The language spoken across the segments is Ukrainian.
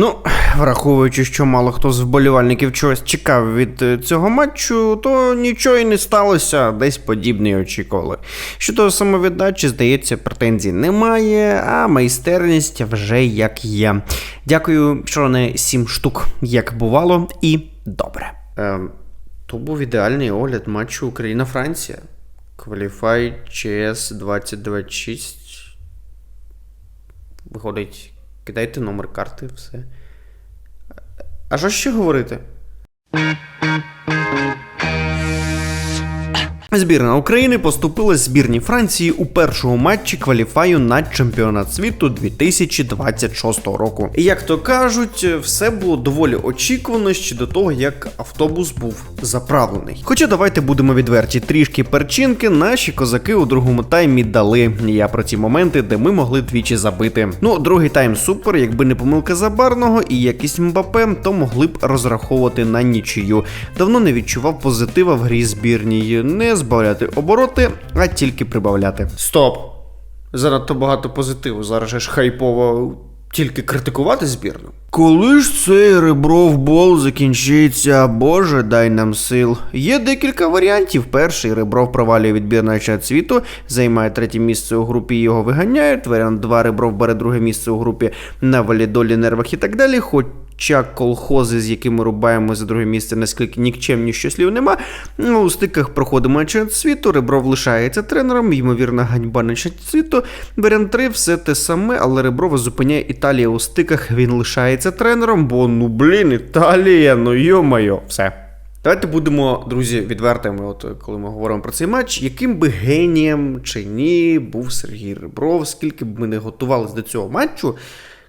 Ну, враховуючи, що мало хто з вболівальників чогось чекав від е, цього матчу, то нічого і не сталося, десь подібне очікували. Щодо самовіддачі, здається, претензій немає, а майстерність вже як є. Дякую, що не 7 штук, як бувало, і добре. Ем, то був ідеальний огляд матчу Україна-Франція. Кваліфай ЧС 2026. Виходить, кидайте номер карти, все. А що ще говорити? Збірна України поступила збірні Франції у першому матчі кваліфаю на чемпіонат світу 2026 року. І як то кажуть, все було доволі очікувано ще до того, як автобус був заправлений. Хоча давайте будемо відверті, трішки перчинки наші козаки у другому таймі дали. Я про ті моменти, де ми могли двічі забити. Ну, другий тайм супер, якби не помилка забарного і якісь Мбапе, то могли б розраховувати на нічию. Давно не відчував позитива в грі збірній. Не збавляти обороти, а тільки прибавляти. Стоп! Занадто багато позитиву. Зараз же ж хайпово тільки критикувати збірну. Коли ж цей ребров бол закінчиться, Боже, дай нам сил. Є декілька варіантів. Перший ребров провалює відбір на чемпіонат світу, займає третє місце у групі, і його виганяють. Варіант 2 ребров бере друге місце у групі на валідолі, нервах і так далі. Хоча колхози, з якими рубаємо за друге місце, наскільки нікчемні, що слів нема. Ну, у стиках проходимо на чемпіонат світу, Ребров лишається тренером, ймовірна ганьба на чемпіонат світу. Варіант 3 все те саме, але Реброва зупиняє Італія у стиках, він лишається тренером, бо ну блін, Італія, ну йо-майо, все. Давайте будемо, друзі, відвертими, от коли ми говоримо про цей матч, яким би генієм чи ні був Сергій Ребров, скільки б ми не готувалися до цього матчу,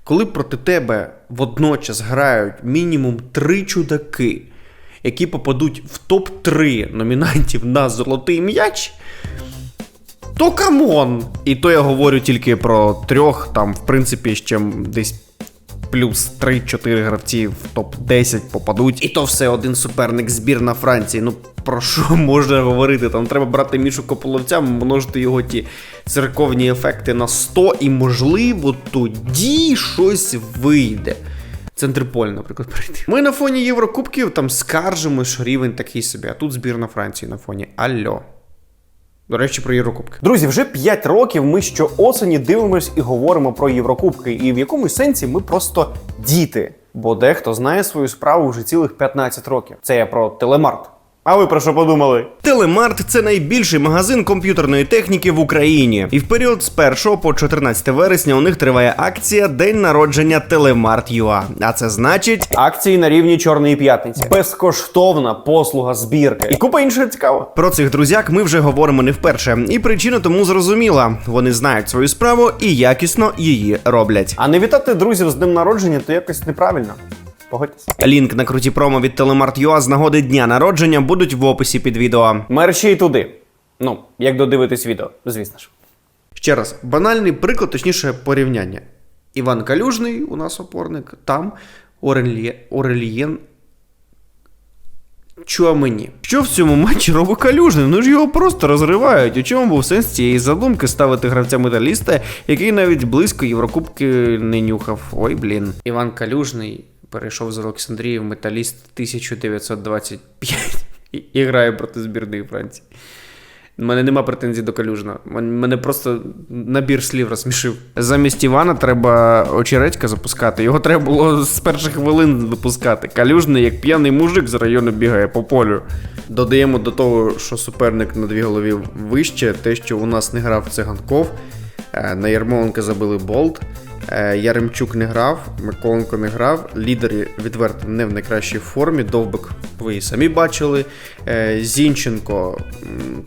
коли проти тебе водночас грають мінімум три чудаки, які попадуть в топ-3 номінантів на золотий м'яч. То камон! І то я говорю тільки про трьох, там, в принципі, ще десь плюс 3-4 гравці в топ-10 попадуть. І то все один суперник збірна Франції. Ну про що можна говорити? Там треба брати Мішу Кополовця, множити його ті церковні ефекти на 100, і можливо тоді щось вийде. Центрполь, наприклад, прийти. Ми на фоні Єврокубків там скаржимо, що рівень такий собі, а тут збірна Франції на фоні. Альо. До речі, про Єврокубки. Друзі, вже 5 років ми що осені дивимось і говоримо про Єврокубки, і в якомусь сенсі ми просто діти. Бо дехто знає свою справу вже цілих 15 років. Це я про телемарт. А ви про що подумали? Телемарт це найбільший магазин комп'ютерної техніки в Україні. І в період з 1 по 14 вересня у них триває акція День народження Телемарт ЮА. А це значить. Акції на рівні Чорної п'ятниці, безкоштовна послуга збірки і купа іншого цікавого. Про цих друзяк ми вже говоримо не вперше, і причина тому зрозуміла: вони знають свою справу і якісно її роблять. А не вітати друзів з днем народження то якось неправильно. Погодьтесь. Лінк на круті промо від Телемарт.ua з нагоди дня народження будуть в описі під відео. Мерші й туди. Ну, як додивитись відео, звісно ж. Ще раз, банальний приклад, точніше, порівняння. Іван Калюжний, у нас опорник, там Орельє... Орельєн. Чуамені. Що в цьому матчі робить Калюжний? Ну ж його просто розривають. У чому був сенс цієї задумки ставити гравця металіста, який навіть близько Єврокубки не нюхав. Ой, блін. Іван Калюжний перейшов з Олександрії в металіст 1925 і, і грає проти збірної Франції. У мене нема претензій до Калюжна. Мене просто набір слів розсмішив. Замість Івана треба очередька запускати. Його треба було з перших хвилин випускати. Калюжний, як п'яний мужик з району бігає по полю. Додаємо до того, що суперник на дві голові вище, те, що у нас не грав циганков. Е, На Ярмоленка забили болт. Е, Яремчук не грав, Миколенко не грав. Лідери відверто не в найкращій формі. Довбик ви і самі бачили. Е, Зінченко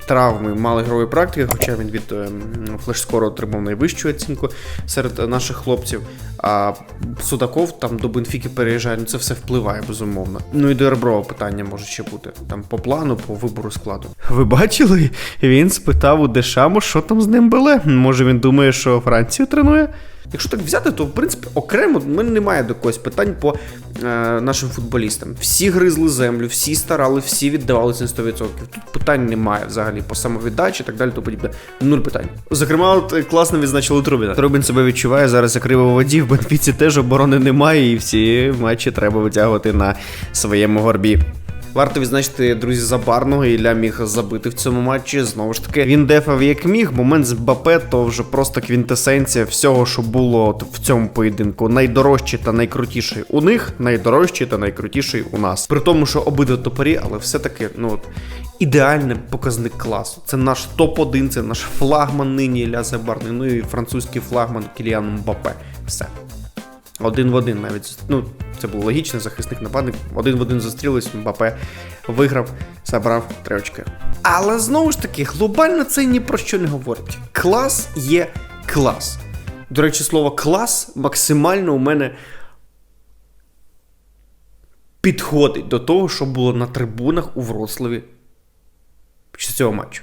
травми, мало ігрової практики, хоча він від ем, флешскору отримав найвищу оцінку серед наших хлопців. А Судаков там до Бенфіки переїжджає. Ну це все впливає, безумовно. Ну і до Реброва питання може ще бути. Там по плану, по вибору складу. Ви бачили? Він спитав у Дешаму, що там з ним буле. Може він думає, що Францію тренує? Якщо так взяти, то в принципі окремо в мене немає до когось питань по е, нашим футболістам. Всі гризли землю, всі старали, всі віддавалися на 100%. Тут питань немає взагалі по самовіддачі і так далі. То подібне. Нуль питань. Зокрема, от е, класно відзначили Трубіна. Трубін себе відчуває зараз як риба в воді. В Бенфіці теж оборони немає, і всі матчі треба витягувати на своєму горбі. Варто відзначити, друзі, Забарного. Ілля міг забити в цьому матчі. Знову ж таки, він дефав як міг. Момент з Бапе то вже просто квінтесенція всього, що було в цьому поєдинку. Найдорожчий та найкрутіший у них, найдорожчий та найкрутіший у нас. При тому, що обидва топорі, але все-таки, ну от. Ідеальний показник класу. Це наш топ-1, це наш флагман нині Ілля Забарний, ну і французький флагман Кіліан Мбапе. Все. Один в один навіть. Ну, це було логічно, захисник нападник. Один в один зустрілись, Мбапе виграв, забрав три очки. Але знову ж таки, глобально це ні про що не говорить. Клас є клас. До речі, слово клас максимально у мене підходить до того, що було на трибунах у Вроцлаві після цього матчу.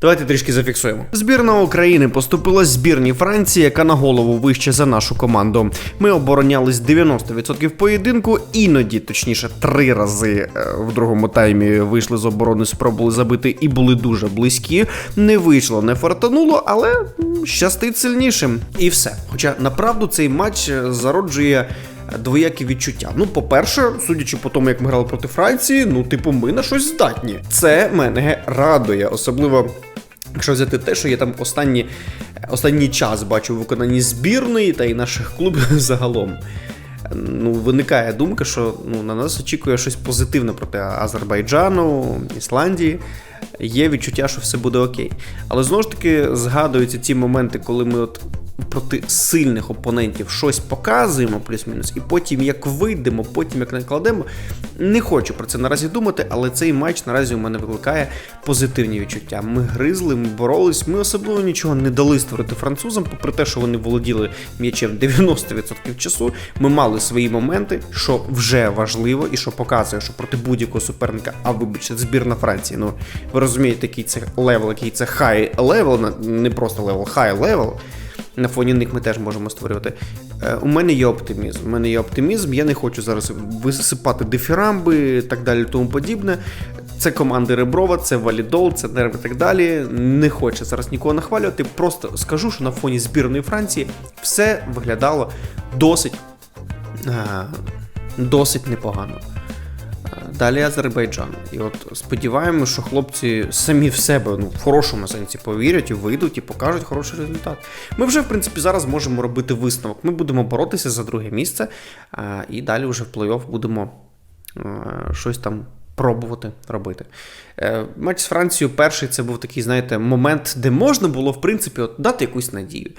Давайте трішки зафіксуємо. Збірна України поступила збірній Франції, яка на голову вище за нашу команду. Ми оборонялись 90% поєдинку, іноді, точніше, три рази е, в другому таймі вийшли з оборони, спробували забити і були дуже близькі. Не вийшло, не фартануло, але щастить сильнішим. І все. Хоча направду цей матч е, зароджує. Двоякі відчуття. Ну, по-перше, судячи по тому, як ми грали проти Франції, ну, типу, ми на щось здатні. Це мене радує, особливо. Якщо взяти те, що я там останні, останній час бачу в виконанні збірної та й наших клубів загалом. Ну, виникає думка, що ну, на нас очікує щось позитивне проти Азербайджану, Ісландії. Є відчуття, що все буде окей. Але знову ж таки згадуються ті моменти, коли ми от проти сильних опонентів щось показуємо, плюс-мінус, і потім як вийдемо, потім як накладемо. Не хочу про це наразі думати, але цей матч наразі у мене викликає позитивні відчуття. Ми гризли, ми боролись, ми особливо нічого не дали створити французам, попри те, що вони володіли м'ячем 90% часу. Ми мали свої моменти, що вже важливо, і що показує, що проти будь-якого суперника, а вибачте, збірна Франції. Ну ви розумієте, який це левел, який це хай левел, не просто левел, хай левел. На фоні них ми теж можемо створювати. Е, у мене є оптимізм. У мене є оптимізм. Я не хочу зараз висипати дифірамби і так далі, тому подібне. Це команди Реброва, це Валідол, це Нерв і так далі. Не хочу зараз нікого нахвалювати. Просто скажу, що на фоні збірної Франції все виглядало досить, е, досить непогано. Далі Азербайджан. І от сподіваємося, що хлопці самі в себе ну, в хорошому сенсі повірять і вийдуть і покажуть хороший результат. Ми вже, в принципі, зараз можемо робити висновок. Ми будемо боротися за друге місце, і далі вже в плей-офф будемо щось там. Пробувати робити. Е, матч з Францією перший це був такий, знаєте, момент, де можна було, в принципі, от, дати якусь надію.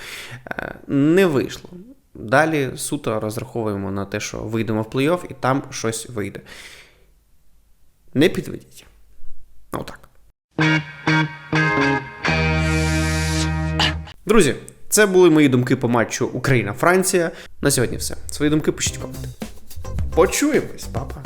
Е, не вийшло. Далі суто розраховуємо на те, що вийдемо в плей-офф і там щось вийде. Не підведіть. Отак. Друзі, це були мої думки по матчу Україна-Франція. На сьогодні все. Свої думки пишіть коменти. Почуємось, папа.